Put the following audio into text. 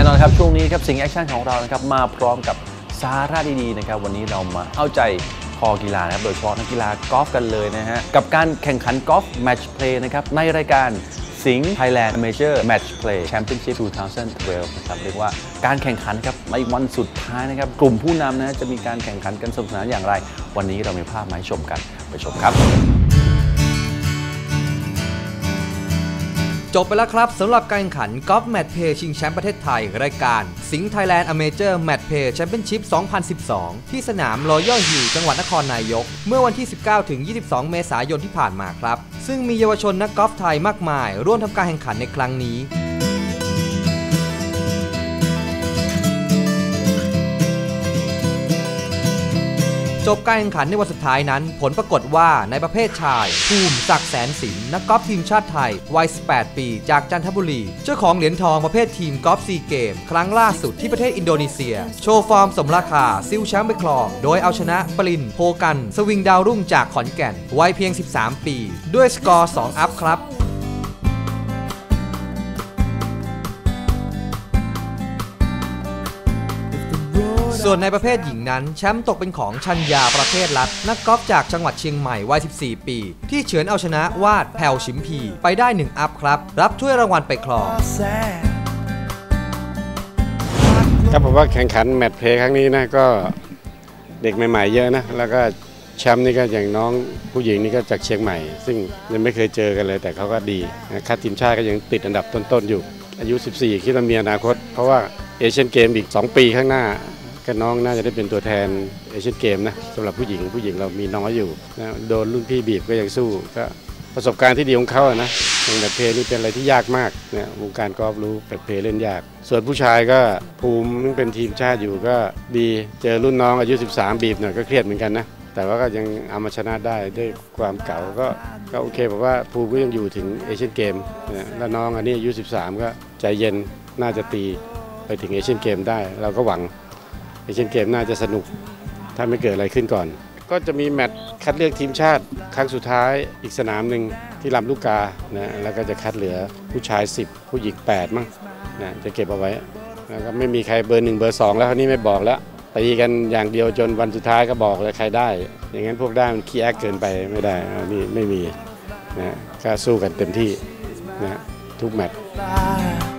น่นอนครับช่วงนี้ครับสิ่งแอคชั่นของเรานะครับมาพร้อมกับสาระดีๆนะครับวันนี้เรามาเอาใจคอกีฬานะครับโดยเฉพาะนักกีฬากอล์ฟกันเลยนะฮะกับการแข่งขันกอล์ฟแมตช์เพลย์นะครับในรายการสิงห์ Thailand Major Match Play Championship 2012นะครับเรียกว่าการแข่งขันครับในวันสุดท้ายนะครับกลุ่มผู้นำนะจะมีการแข่งขันกันสนุกสนานอย่างไร วันนี้เรามีภาพมาให้ชมกันไปชมครับ บไปแล้วครับสำหรับการแข่งขันกอล์ฟแมตช์เพย์ชิงแชมป์ประเทศไทย รายการ สิงห์ไทยแลนด์อเมเจอร์แมตช์เพย์แชมเปี้ยนชิพ 2012 ที่สนามรอยัลฮิลจังหวัดนครนายก เมื่อวันที่ 19 ถึง 22 เมษายนที่ผ่านมาครับ ซึ่งมีเยาวชนนักกอล์ฟไทยมากมาย ร่วมทำการแข่งขันในครั้งนี้ จบการแข่งขันในวันสุดท้ายนั้น ผลปรากฏว่าในประเภทชาย ภูมิศักดิ์แสนสินนักกอล์ฟทีมชาติไทย วัย 18 ปี จากจันทบุรี เจ้าของเหรียญทองประเภททีมกอล์ฟซีเกม ครั้งล่าสุดที่ประเทศอินโดนีเซีย โชว์ฟอร์มสมราคาซิลแชมป์ไปครอง โดยเอาชนะปรินโพกัน สวิงดาวรุ่งจากขอนแก่น วัยเพียง 13 ปี ด้วยสกอร์ 2 อัพครับ ส่วนในประเภทหญิงนั้น แชมป์ตกเป็นของชัญญาประเทศรัฐ นักกอล์ฟจากจังหวัดเชียงใหม่วัย 14 ปี ที่เฉือนเอาชนะวาดแผ่วชิมพี ไปได้ 1 อัพครับ รับถ้วยรางวัลไปครองครับผมว่าแข่งขันแมตช์เพลย์ครั้งนี้นะก็เด็กใหม่ๆเยอะนะ แล้วก็แชมป์นี่ก็อย่างน้องผู้หญิงนี่ก็จากเชียงใหม่ ซึ่งยังไม่เคยเจอกันเลย แต่เขาก็ดีนะคัดทีมชาติก็ยังติดอันดับต้นๆอยู่ อายุ 14 คิดว่ามีอนาคต เพราะว่าเอเชียนเกมอีก 2 ปีข้างหน้า ก็น้องน่าจะได้เป็นตัวแทนเอเชียนเกมนะสำหรับผู้หญิงผู้หญิงเรามีน้อยอยู่นะโดนรุ่นพี่บีบก็ยังสู้ก็ประสบการณ์ที่ดีของเขาอะนะอย่างแมตช์เพลี่เป็นอะไรที่ยากมากเนะวงการกอล์ฟรู้แมตช์เพลย์เล่นยาก ส่วนผู้ชายก็ภูมิซึ่งเป็นทีมชาติอยู่ก็ดีเจอรุ่นน้องอายุ 13 บีบหน่อยก็เครียดเหมือนกันนะแต่ว่าก็ยังเอามาชนะได้ด้วยความเก่าก็ก็โอเคผมว่าภูมิก็ยังอยู่ถึงเอเชียนเกมนะแล้วน้องอันนี้อายุ 13 ก็ใจเย็นน่าจะตีไปถึงเอเชียนเกมได้เราก็หวัง เอเชียนเกมน่าจะสนุก ถ้าไม่เกิดอะไรขึ้นก่อน ก็จะมีแมตช์คัดเลือกทีมชาติ ครั้งสุดท้ายอีกสนามหนึ่งที่ลำลูกกานะแล้วก็จะคัดเหลือผู้ชาย 10 ผู้หญิง8มั้งนะจะเก็บเอาไว้แล้วก็ไม่มีใครเบอร์หนึ่งเบอร์สองแล้วคราวนี้ไม่บอกแล้วตีกันอย่างเดียวจนวันสุดท้ายก็บอกเลยใครได้ อย่างนั้นพวกได้มันขี้แอกเกินไปไม่ได้นนี้ไม่มีนะก็สู้กันเต็มที่นะทุกแมตช์